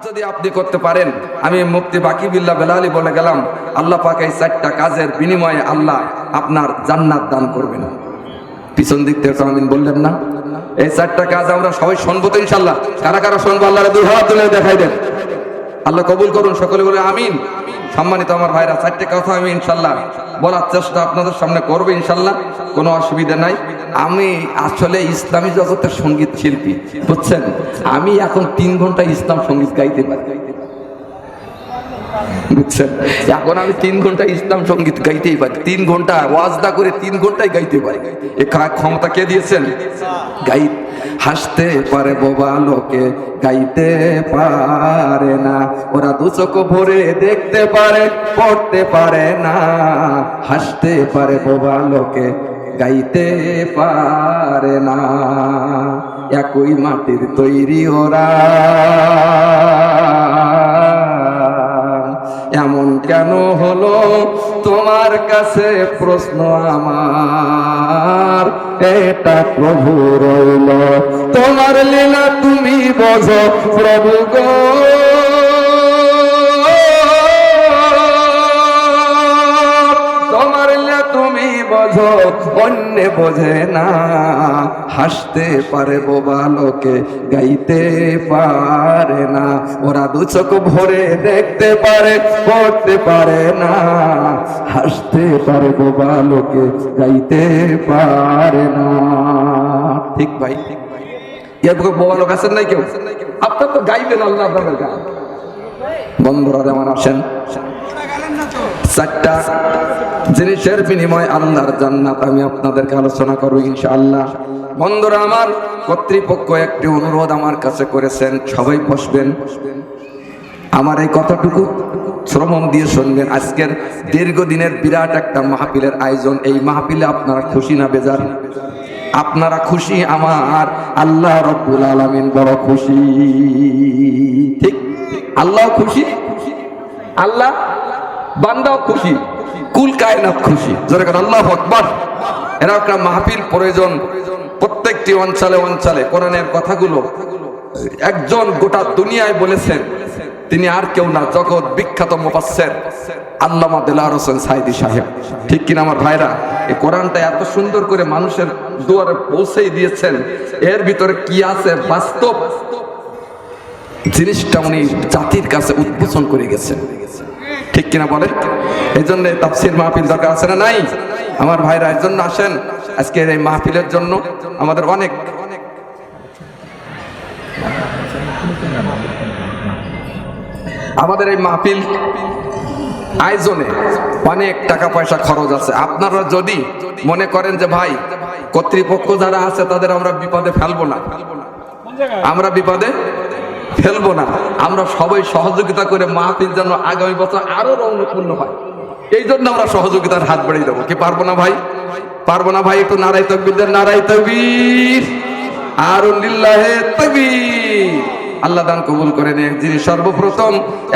যদি আপনি করতে পারেন, আমি মুফতি বাকি বিল্লাহ বেলালি বলে গেলাম, আল্লাহ পাক এই চারটা কাজের বিনিময়ে আল্লাহ আপনার জান্নাত দান করবেন। পিছন দিক থেকে আমিন বললেন না? এই চারটা কাজ আমরা সবাই শুনব তো ইনশাল্লাহ কারা কারা শুনব? আল্লাহ দুই হাত তুলে দেখাই দেন। আল্লাহ কবুল করুন, সকলে বলে আমিন। সম্মানিত আমার ভাইরা, চারটে কথা আমি ইনশাল্লাহ বলার চেষ্টা আপনাদের সামনে করব, ইনশাল্লাহ। কোনো অসুবিধা নাই। আমি আসলে ইসলামী জগতের সংগীত শিল্পী, বুঝছেন? আমি এখন তিন ঘণ্টা ইসলাম সংগীত গাইতে পারি। বুঝছেন? এখন আমি তিন ঘণ্টা ইসলাম সংগীত গাইতেই পারি। তিন ঘণ্টা ওয়াজদা করে তিন ঘন্টায় গাইতে পারি। এ ক্ষমতা কে দিয়েছেন? গাই হাসতে পারে বোবা লোকে, গাইতে পারে না। ওরা দু চোখ ভরে দেখতে পারে, পড়তে পারে না। হাসতে পারে বোবা লোকে, গাইতে পারে না। একই মাটির তৈরি ওরা। এমন কেন হলো? তোমার কাছে প্রশ্ন আমার। এটা প্রভু রইল। তোমার লীলা তুমি বোঝো প্রভু গো। বোঝো অন্য বোঝে না। হাসতে পারে বোবা লোকে, গাইতে পারে না। ওরা দু চোখ ভরে দেখতে পারে, পড়তে পারে না। হাসতে পারে বোবা লোকে, গাইতে পারে না। ঠিক ভাই এর পক্ষে বোবা লোক আছেন নাই কেউ? আপনার তো গাইবেন আল্লাহ আপনাদের গান বন্ধুরা, যেমন আসেন। চারটা জিনিসের বিনিময় আল্লাহর জান্নাত আমি আপনাদেরকে আলোচনা করব ইনশাআল্লাহ। বন্ধুরা আমার কর্তৃপক্ষ একটি অনুরোধ আমার কাছে করেছেন, সবাই বসবেন। আমার এই কথাটুকু শ্রমণ দিয়ে শুনবেন। আজকের দীর্ঘদিনের বিরাট একটা মাহফিলের আয়োজন, এই মাহফিলে আপনারা খুশি না বেজার? আপনারা খুশি, আমার আল্লাহ রব্বুল আলামিন বড় খুশি। ঠিক? আল্লাহ খুশি? আল্লাহ বান্দাও খুশি। কুল কায়নাত খুশি। যারা কারণ আল্লাহ আকবার। এরা একটা মাহফিল প্রয়োজন। প্রত্যেকটি অঞ্চলে অঞ্চলে কোরআনের কথাগুলো একজন গোটা দুনিয়ায় বলেছেন। তিনি আর কেউ না, জগৎ বিখ্যাত মুফাসসির আল্লামা দেলার হোসেন সাইদি সাহেব। ঠিক কিনা আমার ভাইরা? এই কোরআনটা এত সুন্দর করে মানুষের দুয়ারে পৌঁছেই দিয়েছেন। এর ভিতরে কি আছে বাস্তব? জিনিসটা উনি জাতির কাছে উদ্বোধন করে গেছেন। ঠিক কিনা বলেন? এই জন্য তাফসির মাহফিল দরকার আছে না নাই? আমার ভাইরা এর জন্য আসেন। আজকের এই মাহফিলের জন্য আমাদের অনেক আমাদের এই মাহফিল আয়োজনে অনেক টাকা পয়সা খরচ আছে। আপনারা যদি মনে করেন যে ভাই, কর্তৃপক্ষ যারা আছে তাদের আমরা বিপদে ফেলব না। আমরা বিপদে ফেলব না। আমরা সবাই সহযোগিতা করে মাহফিল যেন আগামী বছর আরও রৌনপূর্ণ হয়। এই জন্য আমরা সহযোগিতার হাত বাড়িয়ে দেবো। কি পারব না ভাই? পারব না ভাই? একটু নারাই তকবির নারাই তকবির। আর তকবির। আল্লাহ দান কবুল করে নিয়ে যিনি সর্বপ্রথম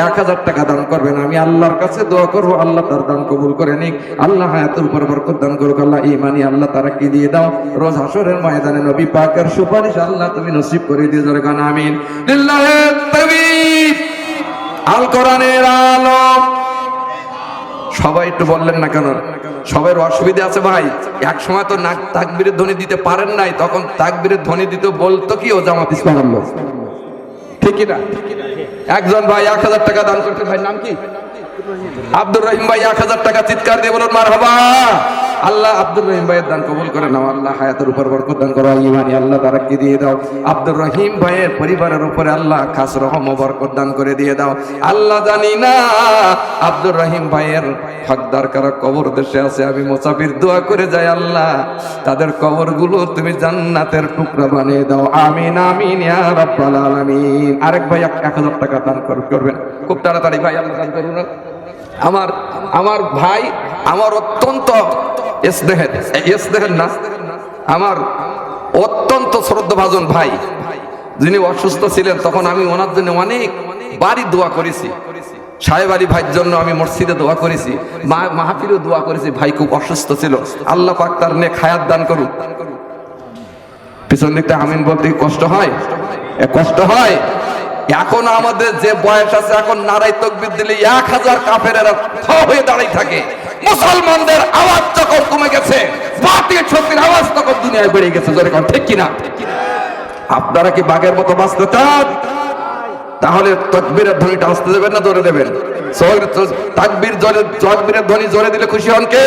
এক হাজার টাকা দান করবেন, আমি আল্লাহর কাছে দোয়া করব, আল্লাহ তার দান কবুল করে নিক। আল্লাহ হায়াতুর উপর বরকত দান করুক, আল্লাহ ইমানি আল্লাহ তারা কি দিয়ে দাও। রোজ হাসরের ময়দানে নবী পাকের সুপারিশ আল্লাহ তুমি নসিব করে দিয়ে জোরে গান, আমিন। আল কোরআনের আলো। সবাই একটু বললেন না কেন? সবার অসুবিধা আছে ভাই। এক সময় তো নাক তাকবীরের ধ্বনি দিতে পারেন নাই, তখন তাকবীরের ধ্বনি দিতে বলতো কি ও জামাত ইসলাম? ঠিক না? একজন ভাই এক হাজার টাকা দান করতে ভাই নাম কি? আব্দুর রহিম ভাই এক হাজার টাকা চিৎকার দিয়ে বলুন মার হবা আল্লাহ আব্দুর রহিম ভাইয়ের দান কবুল করে নাও, আল্লাহ হায়াতের উপর বরকত দান করো, ইমানি আল্লাহ তারাকে দিয়ে দাও। আব্দুর রহিম ভাইয়ের পরিবারের উপরে আল্লাহ খাস রহম বরকত দান করে দিয়ে দাও। আল্লাহ জানি না আব্দুর রহিম ভাইয়ের হকদার কারা কবর দেশে আছে, আমি মোসাফির দোয়া করে যাই আল্লাহ, তাদের কবরগুলো তুমি জান্নাতের টুকরা বানিয়ে দাও। আমিন আমিন ইয়া রাব্বাল আলামিন। আরেক ভাই এক হাজার টাকা দান কর- করবেন। খুব তাড়াতাড়ি ভাই, আল্লাহ করুন। আমার আমার ভাই আমার অত্যন্ত স্নেহের এই স্নেহের না। আমার অত্যন্ত শ্রদ্ধাভাজন ভাই, যিনি অসুস্থ ছিলেন, তখন আমি ওনার জন্য অনেক বাড়ি দোয়া করেছি। সাহেব ভাইয়ের জন্য আমি মসজিদে দোয়া করেছি, মা মাহফিলেও দোয়া করেছি, ভাই খুব অসুস্থ ছিল। আল্লাহ পাক তার নেক হায়াত দান করুক। পিছন দিকটা আমিন বলতে কষ্ট হয়? কষ্ট হয়? এখন আমাদের যে বয়স আছে, এখন নারাই তকবির দিলে এক হাজার কাফেরেরা থ হয়ে দাঁড়িয়ে থাকে। মুসলমানদের আওয়াজ যখন কমে গেছে বাতিল শক্তির আওয়াজ তখন দুনিয়ায় বেড়ে গেছে, জোরে ঠিক কিনা? আপনারা কি বাঘের মতো বাঁচতে চান? তাহলে তকবীরের ধ্বনিটা আসতে দেবেন না, জোরে দেবেন? তাকবীর জোরে ধ্বনি জোরে দিলে খুশি হন কে?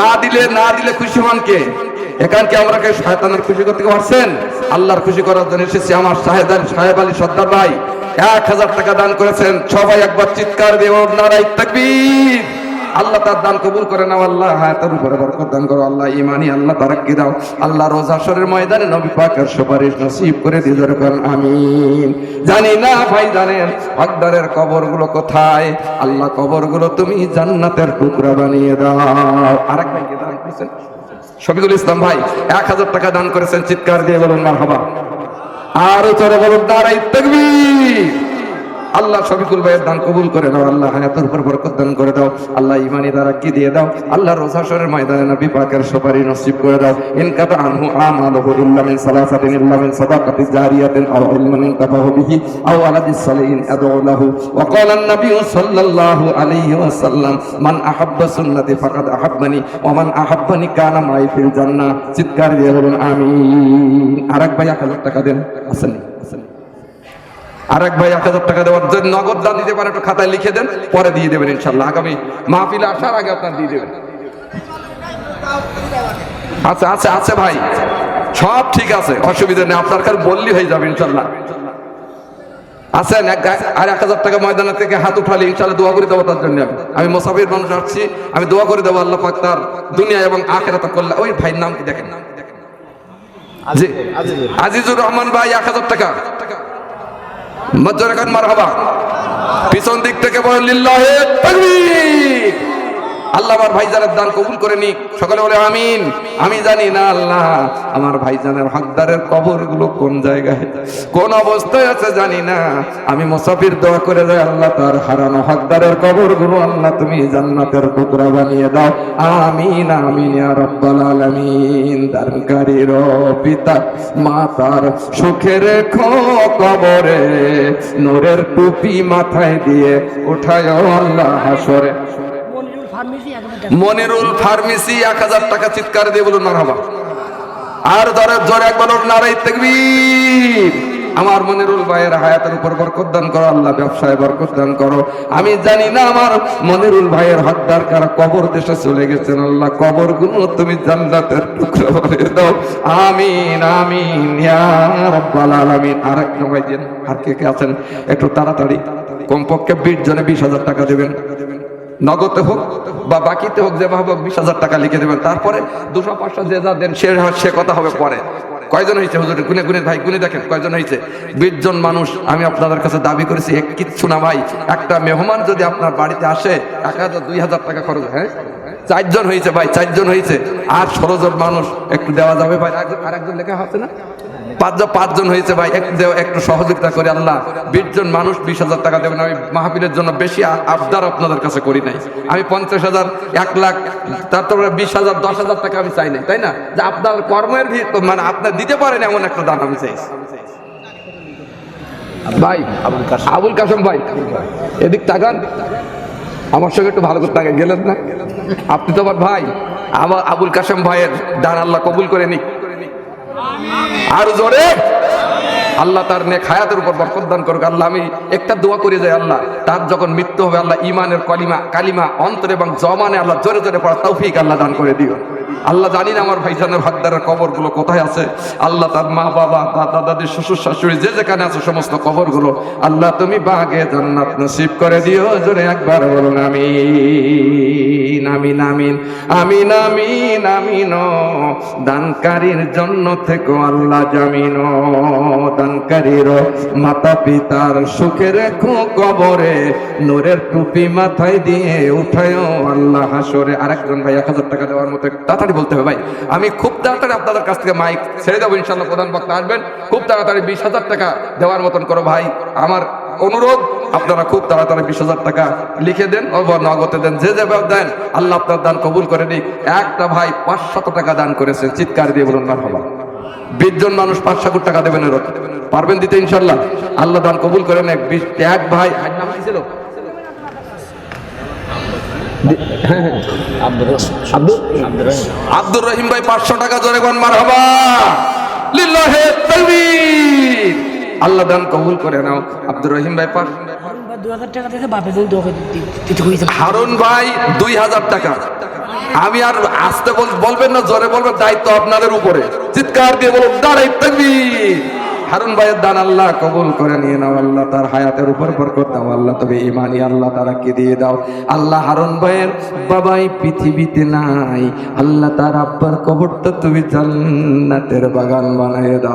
না দিলে না দিলে খুশি হন কে? এখানকে আমরা কে শয়তানের খুশি করতে পারছেন? আল্লাহর খুশি করার জন্য এসেছি আমার সাহেব আলী সর্দার ভাই। এক হাজার টাকা দান করেছেন। সবাই একবার চিৎকার দিয়ে ওর তাকবীর। আল্লাহ তার দান কবুল করে নাও, আল্লাহ হায়াতের উপরে বরকত দান করো, আল্লাহ ইমানি আল্লাহ তারাক্কি দাও, আল্লাহ রোজ হাশরের ময়দানে নবী পাকের সুপারিশ নসিব করে দিয়ে করেন আমিন। জানি না ভাই জানেন, হকদারের কবরগুলো কোথায়? আল্লাহ কবরগুলো তুমি জান্নাতের টুকরা বানিয়ে দাও। আরেক ভাইকে দান করেছেন শফিকুল ইসলাম ভাই, এক হাজার টাকা দান করেছেন, চিৎকার দিয়ে বলুন, মারহাবা। আরও চলে বলুন, দাঁড়াই, তাকবীর। আল্লাহ শফিকুল ভাইয়ের দান কবুল করে দাও আল্লাহ হায়াতের উপর বরকত দান করে দাও, আল্লাহ ইমানি দ্বারা কি দিয়ে দাও, আল্লাহ রোজাসরের ময়দানে নবী পাকের সুপারি নসিব করে দাও। ইনকাতা আনহু আমালহু ইল্লা মিন সালাসাতিন ইল্লা মিন সাদাকাতি জারিয়াতিন আও ইলমিন ইনতাফাহু বিহি আও আলাদিস সালিহিন আদউ লাহু। ওয়া ক্বালা আন-নবী সাল্লাল্লাহু আলাইহি ওয়াসাল্লাম, মান আহাব্বা সুন্নতি ফাকাদ আহাব্বানি, ওয়া মান আহাব্বানি কানা মাই ফিল জান্নাহ। চিৎকার দিয়ে বলুন, আমিন। আরেক ভাই 1000 টাকা দেন। আসেনি আসেনি আরেক ভাই এক হাজার টাকা দেওয়ার জন্য নগদ দান দিতে পারে একটু খাতায় লিখে দেন পরে দিয়ে দেবেন ইনশাল্লাহ আগামী মাহফিলে আসার আগে আপনার দিয়ে দেবেন। আচ্ছা আচ্ছা আছে ভাই সব ঠিক আছে অসুবিধা নেই আপনার কাছে বললি হয়ে যাবে ইনশাল্লাহ আছেন এক আর এক হাজার টাকা ময়দানে থেকে হাত উঠালে ইনশাল্লাহ দোয়া করে দেবো তার জন্য। আমি। মোসাফির মানুষ আসছি আমি দোয়া করে দেবো আল্লাহ পাক তার দুনিয়া এবং আখেরাত করলে। ওই ভাইয়ের নাম কি দেখেন? আজিজুর রহমান ভাই এক হাজার টাকা। মজ্জর খান মার পিছন দিক থেকে বলেন লিল্লাহে তাকবীর। আল্লাহ আমার ভাইজানের দান কবুল করে নিক। সকলে বলে, আমিন। আমি জানি না আল্লাহ আমার ভাইজানের হকদারের কবরগুলো কোন জায়গায়, কোন অবস্থায় আছে জানি না। আমি মুসাফির দোয়া করে যাই, আল্লাহ তার হারানো হকদারের কবরগুলো আল্লাহ তুমি জান্নাতের টুকরা বানিয়ে দাও। আমিন আমিন, ইয়া রাব্বাল আলামিন। দানকারীর পিতা, মাতার সুখে রেখো কবরে, নূরের টুপি মাথায় দিয়ে উঠায় আল্লাহ হাসরে। মনিরুল ফার্মেসি এক হাজার টাকা চিৎকার দিয়ে বলুন, মারহাবা। আর ধরে, জোরে একবার নারাই তাকবীর। আমার মনিরুল ভাইয়ের হায়াতের উপর বরকত দান করো, আল্লাহ ব্যবসায় বরকত দান করো। আমি জানি না আমার মনিরুল ভাইয়ের হকদার কারা কবর দেশে চলে গেছেন, আল্লাহ কবরগুলো তুমি জান্নাতের টুকরো বানিয়ে দাও। আমিন আমিন, ইয়া রাব্বাল আলামিন। আর এক ভাই দেন আর কে কে আছেন? একটু তাড়াতাড়ি, কমপক্ষে বিশ জনে বিশ হাজার টাকা দেবেন। নগদে হোক বা বাকিতে হোক যে ভাবে বিশ হাজার টাকা লিখে দেবেন। তারপরে দুশো পাঁচশো যে যা দেন, সে সে কথা হবে পরে। কয়জন হয়েছে হুজুর? গুনে গুনে, ভাই, গুনে দেখেন, কয়জন হয়েছে? বিশ জন মানুষ, আমি আপনাদের কাছে দাবি করেছি, এক কিচ্ছু না ভাই। একটা মেহমান যদি আপনার বাড়িতে আসে, এক হাজার, দুই হাজার টাকা খরচ হ্যাঁ চারজন হয়েছে ভাই, চারজন হয়েছে। আর ষোলো জন মানুষ, একটু দেওয়া যাবে ভাই। আরেকজন- আরেকজন লেখা আছে না? পাঁচজন পাঁচজন হয়েছে ভাই একটু একটু সহযোগিতা করে আল্লাহ। বিশ জন মানুষ বিশ হাজার টাকা দেবেন আমি মাহফিলের জন্য বেশি আবদার আপনাদের কাছে করি নাই। আমি পঞ্চাশ হাজার এক লাখ তারপরে বিশ হাজার দশ হাজার টাকা আমি চাই নাই তাই না? যে আপনার কর্মের ভিত মানে আপনার দিতে পারেন এমন একটা দান আমি চাইছি ভাই আবুল কাসম ভাই এদিক তাকান। আমার সঙ্গে একটু ভালো করে তাকান গেলেন না? আপনি তো আমার ভাই আমার আবুল কাসম ভাইয়ের দান আল্লাহ কবুল করে নিক। আর জোরে। আল্লাহ তার নেক হায়াতের উপর বরকত দান করুক। আল্লাহ, আমি একটা দোয়া করে যাই আল্লাহ, তার যখন মৃত্যু হবে, আল্লাহ ইমানের কলিমা, কালিমা, অন্তর এবং জমানে আল্লাহ জোরে জোরে পড়া তৌফিক আল্লাহ দান করে দিও। আল্লাহ জানি না আমার ভাইজানের হকদারের কবরগুলো কোথায় আছে। আল্লাহ তার মা, বাবা দাদা দাদি শ্বশুর, শাশুড়ি যে যেখানে আছে সমস্ত কবরগুলো আল্লাহ তুমি বাগে জান্নাত নসিব করে দিও। জোরে একবার বলুন, আমিন আমিন আমিন আমিন আমিন আমিন দানকারীর জন্য থেকে আল্লাহ জামিন দানকারীর মাতা পিতার সুখে রেখো কবরে। নূরের টুপি মাথায় দিয়ে উঠায় আল্লাহ হাসরে। আরেকজন ভাই এক হাজার টাকা দেওয়ার মতো তাড়াতাড়ি বলতে হবে। ভাই, আমি খুব তাড়াতাড়ি আপনাদের কাছ থেকে মাইক ছেড়ে দেবো ইনশাল্লাহ প্রধান বক্তা আসবেন। খুব তাড়াতাড়ি বিশ হাজার টাকা দেওয়ার মতন করো ভাই। আমার অনুরোধ, আপনারা খুব তাড়াতাড়ি বিশ হাজার টাকা লিখে দেন, অথবা নগদে দেন, যে যেভাবে দেন, আল্লাহ আপনার দান কবুল করে নিক। একটা ভাই পাঁচশত টাকা দান করেছেন চিৎকার দিয়ে বলুন, মারহাবা। বিশ জন মানুষ পাঁচশো কোটি টাকা দেবেন এরকম পারবেন দিতে ইনশাল্লাহ আল্লাহ দান কবুল করেন এক বিশ, এক ভাই আর আব্দুর রহিম ভাই পাঁচশো টাকা জোরে কোন মার হবা আল্লাহ দান কবুল করে নাও। আব্দুর রহিম ভাই পাঁচ হারুন ভাই দুই হাজার টাকা। আমি আর আসতে বলবেন না, জোরে বলবেন, দায়িত্ব আপনাদের উপরে। চিৎকার দিয়ে বলুন, দাঁড়াই হারুন ভাইয়ের দান আল্লাহ কবুল করে নিয়ে নাও, আল্লাহ তার হায়াতের উপর বরকত দাও, আল্লাহ তবে ইমানি আল্লাহ তারা কি দিয়ে দাও। আল্লাহ হারুন ভাইয়ের বাবাই পৃথিবীতে নাই, আল্লাহ তার আব্বার কবরটা তুমি জান্নাতের বাগান বানিয়ে দাও।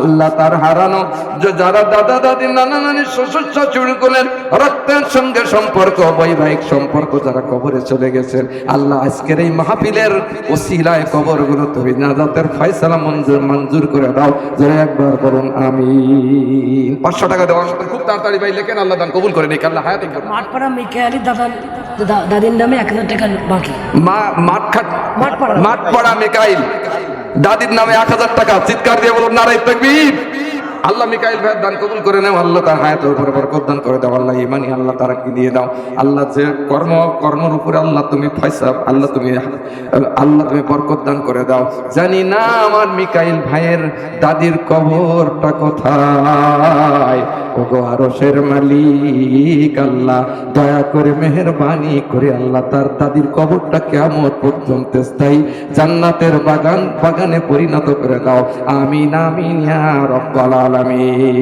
আল্লাহ তার হারানো যে যারা দাদা, দাদি, নানা, নানি, শ্বশুর, শাশুড়ি কোলের রক্তের সঙ্গে সম্পর্ক, বৈবাহিক সম্পর্ক যারা কবরে চলে গেছেন, আল্লাহ আজকের এই মাহফিলের ওসিলায় কবরগুলো তুমি নাজাতের ফয়সালা মঞ্জুর মঞ্জুর করে দাও যারা একবার করুন আমি পাঁচশো টাকা দেওয়ার সাথে খুব তাড়াতাড়ি ভাই লেখেন আল্লাহ দান কবুল করে নিক আল্লাহ হায়াত মাঠপাড়া মেখে আলী দাদা দা- দাদির নামে এক হাজার টাকা বাকি। মা মাঠখাট মাঠপাড়া। মাঠপাড়া মেকাইল। দাদির নামে এক হাজার টাকা চিৎকার দিয়ে বলুন নারাই তাকবীর। আল্লাহ মিকাইল ভাইয়ের দান কবুল করে নেও, আল্লাহ তার হায়াতের উপরে বরকত দান করে দাও, আল্লাহ ইমানি আল্লাহ তারা কি দিয়ে দাও। আল্লাহ যে কর্ম, কর্মর উপরে আল্লাহ তুমি ফয়সাব আল্লাহ তুমি আল্লাহ তুমি বরকত দান করে দাও। জানি না আমার মিকাইল ভাইয়ের দাদির কবরটা কোথায় ওগো আরশের মালিক, আল্লাহ দয়া করে মেহরবানি করে আল্লাহ তার দাদির কবরটা কেমন পর্যন্ত স্থায়ী জান্নাতের বাগান, বাগানে পরিণত করে দাও। আমিন আমিন রব্বাল আলামিন।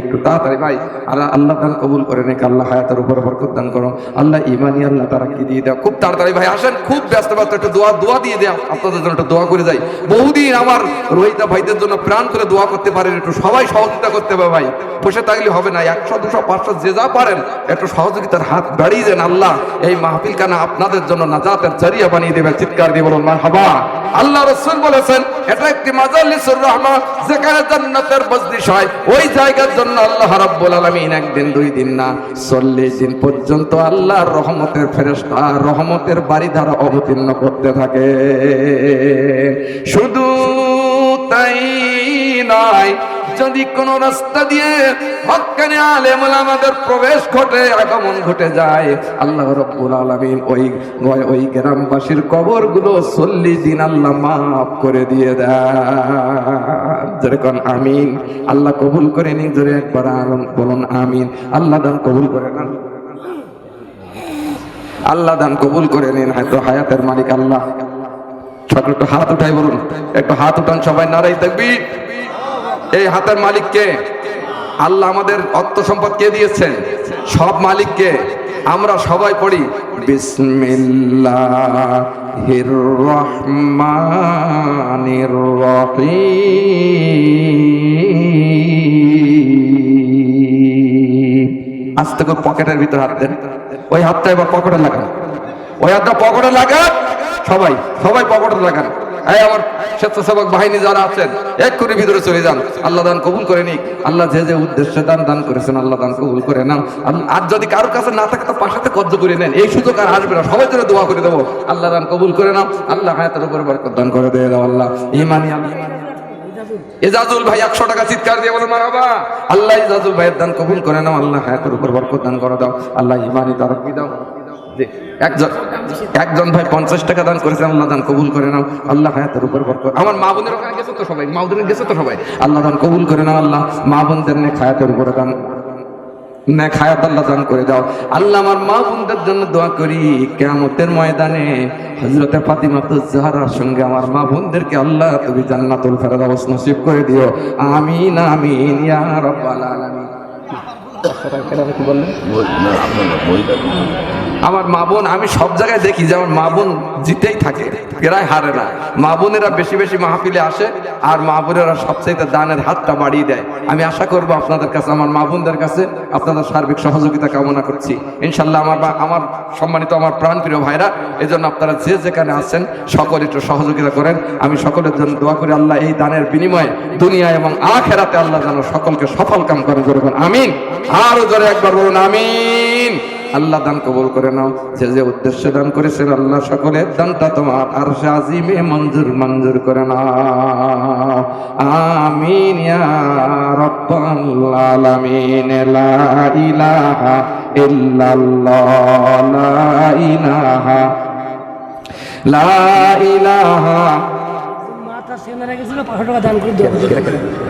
একটু তাড়াতাড়ি ভাই, আল্লাহ আল্লাহ দান কবুল করে নেক, আল্লাহ হায়াতের উপর বরকত দান করো আল্লাহ ইমানি আল্লাহ তারা কি দিয়ে দাও খুব তাড়াতাড়ি ভাই, আসেন, খুব ব্যস্ত ব্যস্ত একটু দোয়া দোয়া দিয়ে দেয় আপনাদের জন্য একটু দোয়া করে যাই। বহুদিন আমার রোহিতা ভাইদের জন্য প্রাণ করে দোয়া করতে পারেন, একটু সবাই সহযোগিতা করতে হবে ভাই। বসে থাকলে হবে না। একশো, দুশো, পাঁচশো, যে যা পারেন, একটু সহযোগিতার হাত বাড়িয়ে দেন আল্লাহ। এই মাহফিল কানা আপনাদের জন্য নাজাতের জারিয়া বানিয়ে দেবে, চিৎকার দিয়ে বলুন, মারহাবা। আল্লাহ রসুল বলেছেন, এটা একটি মাজালিসুর রহমান যেখানে জান্নাতের মজলিস হয়। ওই জায়গার জন্য আল্লাহ রাব্বুল আলামিন একদিন, দুই দিন না, চল্লিশ দিন পর্যন্ত আল্লাহর রহমতের ফেরেশতা, রহমতের বাড়ি দ্বারা অবতীর্ণ করতে থাকে। শুধু তাই নয় যদি কোন রাস্তা দিয়ে হকানে আলেমুল আমাদের প্রবেশ ঘটে, আগমন ঘটে যায়, আল্লাহ রব্বুল আলামিন ওই ওই- গ্রামবাসীর কবরগুলো চল্লিশ দিন আল্লাহ মাফ করে দিয়ে দেয় আমিন। আল্লাহ কবুল করে নি জোরে একবার বলুন, আমিন। আল্লাহ দান কবুল করে নেন। আল্লাহ দান কবুল করে নিন, হয়তো হায়াতের মালিক আল্লাহ। সকল একটু হাত উঠাই বলুন, একটু হাত উঠান, সবাই নারাই থাকবি এই হাতের মালিককে আল্লাহ আমাদের অর্থ সম্পদ কে দিয়েছেন? সব মালিককে আমরা সবাই পড়ি, বিসমিল্লাহির রহমানির রহিম। আস্তে করে পকেটের ভিতর হাত দেন। ওই হাতটা এবার পকেটে লাগান। ওই হাতটা পকেটে লাগান। সবাই সবাই পকেটে লাগান। আমার স্বেচ্ছাসেবক বাহিনী যারা আছেন, এক করে ভিতরে চলে যান। আল্লাহ দান কবুল করে নিক। আল্লাহ যে যে উদ্দেশ্যে দান দান করেছেন, আল্লাহ দান কবুল করে আল- আর যদি কারোর কাছে না থাকে, তো পাশাতে করে নেন। এই সুযোগ আর আসবে না। সবাই জন্য দোয়া করে দেবো। আল্লাহ দান কবুল করে নাও। আল্লাহ হায়াতের উপর বরকত দান করে দিয়ে আল্লাহ। ইমানি এজাজুল ভাই একশো টাকা চিৎকার দিয়ে বলো আল্লাহ এজাজুল ভাইয়ের দান কবুল করে নাও। আল্লাহ হায়াতের উপর বরকত দান করে দাও। আল্লাহ ইমানি তারকি দাও। একজন ভাই পঞ্চাশ টাকা দান করেছে, আল্লাহ দান কবুল করে নাও। আল্লাহ হায়াতের উপর বরকত আমার মা বোনের ওখানে গেছে তো সবাই, মা বোনের গেছে তো সবাই। আল্লাহ দান কবুল করে নাও, আল্লাহ মা বোনদের নেক হায়াতের উপরে দান নেক হায়াত আল্লাহ দান করে দাও। আল্লাহ আমার মা বোনদের জন্য দোয়া করি, কেয়ামতের ময়দানে হজরতে ফাতিমা তো জাহারার সঙ্গে আমার মা বোনদেরকে আল্লাহ তুমি জান্নাতুল ফেরদাউস নসিব করে দিও। আমিন আমিন, ইয়া রাব্বাল আলামিন। বললেন আমার মা বোন, আমি সব জায়গায় দেখি যে আমার মা বোন জিতেই থাকে, এরাই হারে না। মা বোনেরা বেশি বেশি মাহফিলে আসে, আর মা বোনেরা সবচাইতে দানের হাতটা বাড়িয়ে দেয়। আমি আশা করব আপনাদের কাছে, আমার মা বোনদের কাছে আপনাদের সার্বিক সহযোগিতা কামনা করছি। ইনশাল্লাহ আমার বা- আমার সম্মানিত আমার প্রাণপ্রিয় ভাইরা এই জন্য আপনারা যে যেখানে আছেন, সকলে একটু সহযোগিতা করেন। আমি সকলের জন্য দোয়া করি, আল্লাহ এই দানের বিনিময়ে দুনিয়া এবং আখেরাতে আল্লাহ যেন সকলকে সফল কাম করে জোরে বলুন, আমিন। আরও জোরে একবার বলুন, আমিন। আল্লাহ দান কবুল করে নাও। যে যে উদ্দেশ্যে দান করেছেন আল্লাহ সকলের দানটা তোমার আর আজিমে মঞ্জুর মঞ্জুর করে নাও। আমিন আলামিন। লা ইলাহা ইল্লাল্লাহ। লা ইলাহা। লা ইলাহা। মা তার সে গেছিল পাঁচশো টাকা দান করে দেওয়া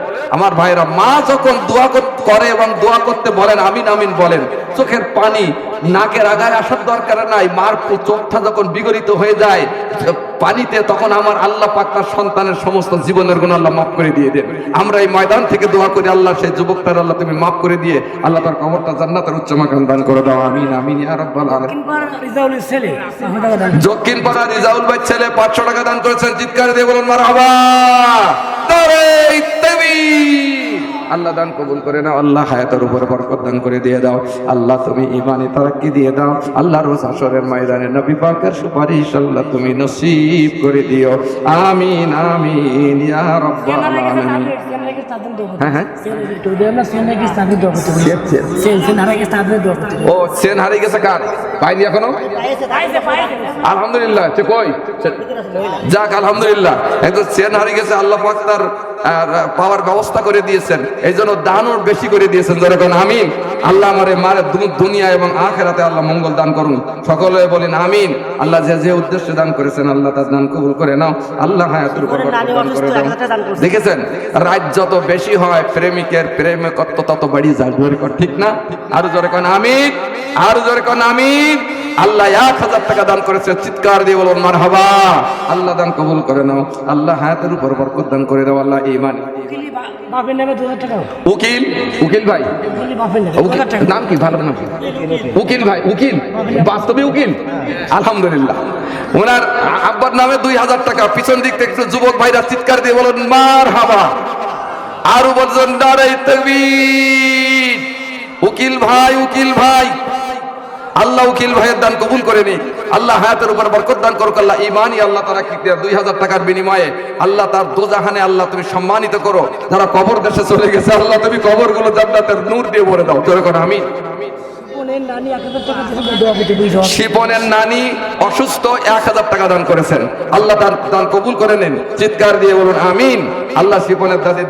আমার ভাইরা মা যখন দোয়া করে এবং দোয়া করতে বলেন আমিন আমিন বলেন চোখের পানি নাকের আগায় আসার দরকার নাই মার চোখটা যখন বিগলিত হয়ে যায় পানিতে তখন আমার আল্লাহ পাক তার সন্তানের সমস্ত জীবনের গুণ আল্লাহ মাফ করে দিয়ে দেন। আমরা এই ময়দান থেকে দোয়া করি আল্লাহ সেই যুবকটার আল্লাহ তুমি মাফ করে দিয়ে আল্লাহ তার কবরটা জান্নাতের উচ্চ মাকান দান করে দাও আমিন আমিন ইয়া রাব্বাল আলামিন। তিনবার ছেলে পাঁচশো টাকা দান। দক্ষিণ পাড়া রিজাউল ভাই ছেলে পাঁচশো টাকা দান করেছেন চিৎকার দিয়ে বলুন মার হবা আল্লাহ দান কবুল করে নাও আল্লাহ হায়াতের উপরে বরকত দান করে দিয়ে দাও। আল্লাহ তুমি ইমানে তারাক্কি দিয়ে দাও। আল্লাহ রোজ আসরের ময়দানে নবী পাকের সুপারিশ আল্লাহ তুমি নসিব করে দিও। আমিন আমিন ইয়া রাব্বাল আলামিন। ও সেন হারিয়ে গেছে কার? পাইনি এখনও? আলহামদুলিল্লাহ কই? যাক আলহামদুলিল্লাহ। একজন চেন হারিয়ে গেছে আল্লাহ পাক তার পাওয়ার ব্যবস্থা করে দিয়েছেন। এই জন্য দানও বেশি করে দিয়েছেন। যেরকম আমিন। আল্লাহ আমারে মারে দুনিয়া এবং আখেরাতে আল্লাহ মঙ্গল দান করুন। সকলে বলেন আমিন। আল্লাহ যে যে উদ্দেশ্যে দান করেছেন আল্লাহ তার দান কবুল করে নাও। আল্লাহ হায়াতুর উপর দান করে দাও। দেখেছেন? রাত যত বেশি হয় প্রেমিকের প্রেমে কত তত বাড়ি যায়। জোরে ঠিক না? আরও জোরে কন আমিন। আরও জোরে কন আমিন। আল্লাহ এক হাজার টাকা দান করেছে চিৎকার দিয়ে বলুন মার হবা আল্লাহ দান কবুল করে নাও। আল্লাহ হায়াতের উপর বরকত দান করে দাও আল্লাহ ইমান টাকা উকিল? উকিল ভাই। নামে কি? ভালো নাম কি? উকিল ভাই উকিল। বাস্তবে উকিল? আলহামদুলিল্লাহ। ওনার আব্বার নামে দুই হাজার টাকা। পিছন দিক থেকে যুবক ভাইরা চিৎকার দিয়ে বলুন মার হাবা আরও বলছেন উকিল ভাই উকিল ভাই। আল্লাহ উকিল ভাইয়ের দান কবুল করে নি। আল্লাহ হায়াতের উপর বরকত দান করুক আল্লাহ ইমানই আল্লাহ তারা কি দুই হাজার টাকার বিনিময়ে আল্লাহ তার দোজাহানে আল্লাহ তুমি সম্মানিত করো। যারা কবর দেশে চলে গেছে আল্লাহ তুমি কবরগুলো জান্নাতের নূর দিয়ে ভরে দাও। জোরে করো আমি শিপনের নানি অসুস্থ এক হাজার টাকা দান করেছেন। আল্লাহ তার দান কবুল করে নেন। চিৎকার দিয়ে বলুন আমিন। আল্লাহ শিপনের দাদির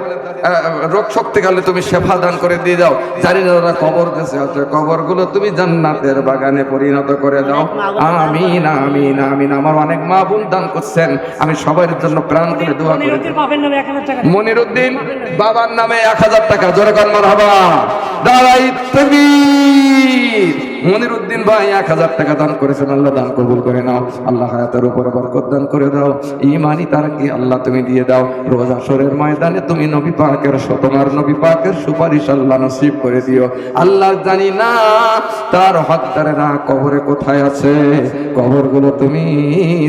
রোগ শক্তি কালে তুমি শেফা দান করে দিয়ে দাও। জানি না কবর দেশে আছে কবরগুলো তুমি জান্নাতের বাগানে পরিণত করে দাও। আমিন আমিন আমিন। আমার অনেক মা বোন দান করছেন। আমি সবার জন্য প্রাণ করে দোয়া করে মনিরুদ্দিন বাবার নামে এক হাজার টাকা। জোরে কর মার হবা দাঁড়াই তকবীর মনিরুদ্দিন ভাই এক হাজার টাকা দান করেছেন, আল্লাহ দান কবুল করে নাও। আল্লাহ হায়াতের উপরে বরকত দান করে দাও। ইমানি তার কি আল্লাহ তুমি দিয়ে দাও। রোজ আসরের ময়দানে তুমি নবী পাকের তোমার নবী পাকের সুপারিশ আল্লাহ নসিব করে দিও। আল্লাহ জানি না তার হকদারেরা কবরে কোথায় আছে। কবরগুলো তুমি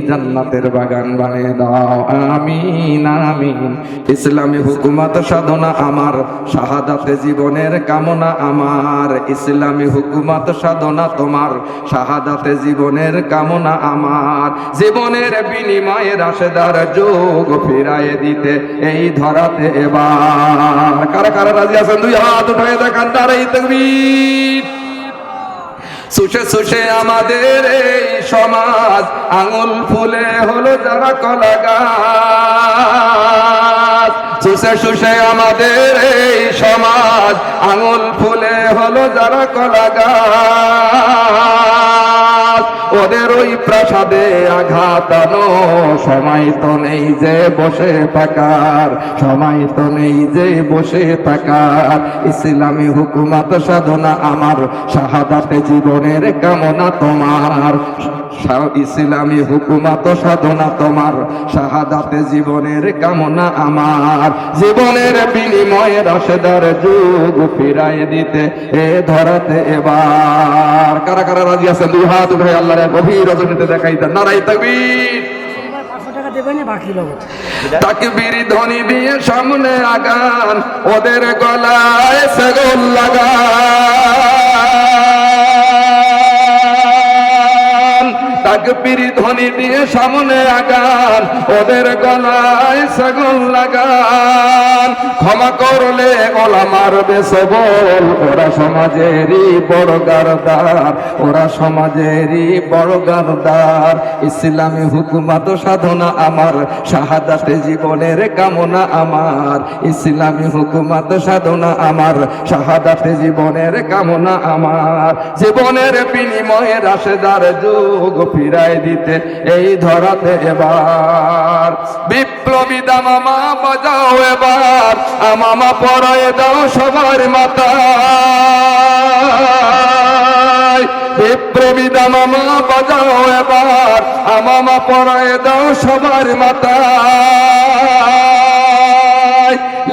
জান্নাতের বাগান বানিয়ে দাও। আমিন আমিন। ইসলামী হুকুমত সাধনা আমার, শাহাদাতে জীবনের কামনা আমার। ইসলামী হুকুমত সাধনা তোমার, শাহাদাতে জীবনের কামনা আমার। জীবনের বিনিময়ে রাশেদার যোগ ফিরায় দিতে এই ধরাতে এবার। কারা কারা রাজি আছেন? দুই হাত উঠায় দেখান তারাই তকবীর। সুষে সুষে আমাদের এই সমাজ আঙুল ফুলে হলো যারা কলা গাছ সুষে চুষে আমাদের এই সমাজ আঙুল ফুলে হলো যারা কলা গাছ ওদের ওই প্রাসাদে আঘাতানো। সময় তো নেই যে বসে থাকার, সময় তো নেই যে বসে থাকার। ইসলামী হুকুমত সাধনা আমার, শাহাদাতে জীবনের কামনা তোমার। ইসলামী হুকুমত সাধনা তোমার, শাহাদাতে জীবনের কামনা আমার। জীবনের বিনিময়ে রসদার যুগ ফিরাই দিতে, এ ধরাতে এবার। কারা কারা রাজি আছেন? দুই হাত উঠে আল্লাহর গভীর রজনীতে দেখাই দেন নারাই তাকবীর ধ্বনি দিয়ে সামনে আগান ওদের গলায় সেগল লাগান। তাকবীর ধ্বনি দিয়ে সামনে আগান, ওদের গলায় ছাগল লাগান। ক্ষমা করলে গলা মারবে সবল, ওরা সমাজেরই বড় গারদার, ওরা সমাজেরই বড় গারদার। ইসলামী হুকুমাত সাধনা আমার, শাহাদাতে জীবনের কামনা আমার। ইসলামী হুকুমাত সাধনা আমার, শাহাদাতে জীবনের কামনা আমার। জীবনের বিনিময়ে রাশেদার যুগ ফিরাই দিতে এই ধরাতে এবার। বিপ্লবী দামামা বাজাও এবার। আমামা পরায় দাও সবার মাতা বিপ্লবী দামামা বাজাও এবার। আমামা পরায় দাও সবার মাতা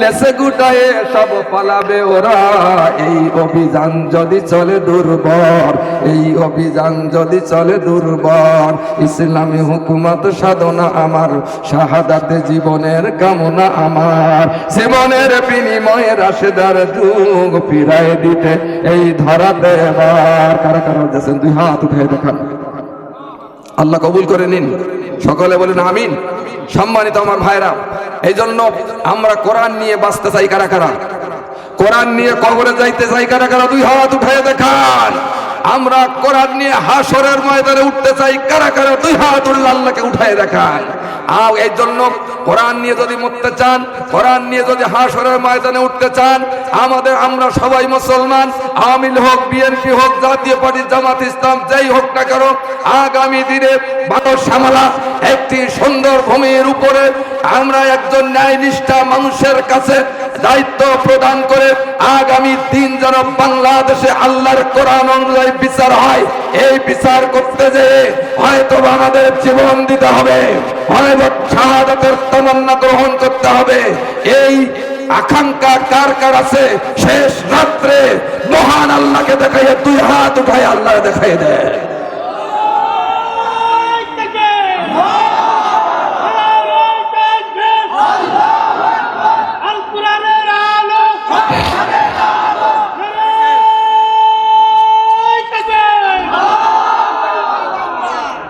লেসে গুটায়ে সব পালাবে ওরা। এই অভিযান যদি চলে দুর্বল এই অভিযান যদি চলে দুর্বল ইসলামী হুকুমত সাধনা আমার, শাহাদাতে জীবনের কামনা আমার। জীবনের বিনিময়ে রাশেদার যুগ ফিরায় দিতে এই ধরাতে এবার কারা কারা যাচ্ছেন দুই হাত উঠে দেখান। আল্লাহ কবুল করে নিন। সকলে বলেন আমিন। সম্মানিত আমার ভাইরা এই জন্য আমরা কোরআন নিয়ে বাঁচতে চাই কারা কারা? কোরআন নিয়ে কবরে যাইতে চাই কারা কারা? দুই হাত উঠে দেখান। আমরা কোরআন নিয়ে হাসরের ময়দানে উঠতে চাই। কারা কারা? দুই হাত উল্লাহ আল্লাহকে উঠায় দেখান। আর এই জন্য কোরআন নিয়ে যদি মরতে চান, কোরআন নিয়ে যদি হাসরের ময়দানে উঠতে চান, আমাদের আমরা সবাই মুসলমান, আমিল হোক, বিএনপি হোক, জাতীয় পার্টি জামাত ইসলাম, যেই হোক না কেন, আগামী দিনে ভারত সামালা একটি সুন্দর ভূমির উপরে আমরা একজন ন্যায় নিষ্ঠা মানুষের কাছে দায়িত্ব প্রদান করে আগামী দিন যেন বাংলাদেশে আল্লাহর কোরআন অনুযায়ী বিচার হয়। এই বিচার করতে যে হয়তো আমাদের জীবন দিতে হবে। হয়তো শাহাদাতের তমন্না গ্রহণ করতে হবে। এই আকাঙ্ক্ষা কার কার আছে? শেষ রাত্রে মহান আল্লাহকে দেখাইয়া দুই হাত উঠাই আল্লাহ দেখাই দেয়।